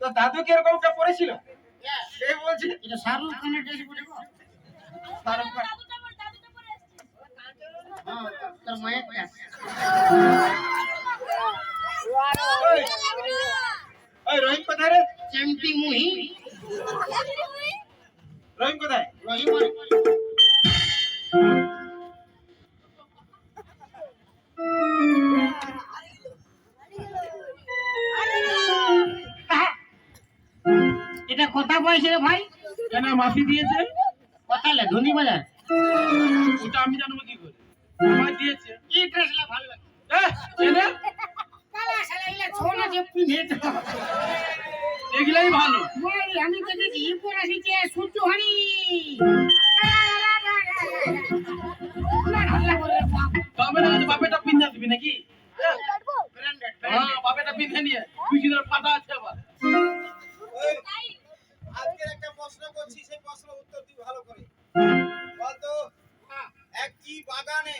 তো দাদু কি এরকম টা পড়েছিল? কে বলছে এটা শাহরুখ খানের ড্রেস পরে শাহরুখ খান। হ্যাঁ তোর মায়ের ড্রেস। ওই, ওই রহিম কোথায় রে? চেমটি মুহি রহিম কোথায়? রহিম এটা কথা বলছে রে ভাই? কেন মাফি দিয়েছে? কথা লে ধনী বাজার ওটা আমি জানব কি করে? আমার দিয়েছে। কি ড্রেস লা ভালো লাগে? এগুলাই ভালো। আমি দেখেছি পরে আসিছে সূর্য হানি তবে না বাপেটা পিন্ধে দিবি নাকি? হ্যাঁ বাপেটা পিন্ধে নিয়ে। বাগানে।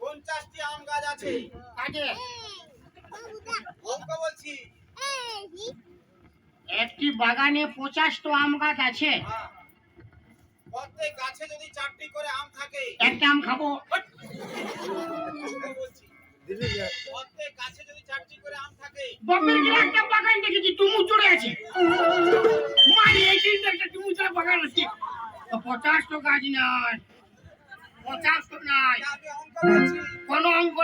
পঞ্চাশটি আম গাছ আছে। কাজে অঙ্ক বলছি। একটি বাগানে পঁচাশটো আম গাছ আছে। হ্যাঁ। প্রত্যেক গাছে যদি চারটি করে আম থাকে। একটা আম খাব। প্রত্যেক গাছে যদি চারটি করে আম থাকে। বাপের একটা বাগান দেখেছি টুমু চড়ে আছে। মানে এই একটা টুমু চড়ে বাগান আছে তো গাছ নাই পঞ্চাশটো নাই আমি অঙ্ক বলছি কোনো অঙ্ক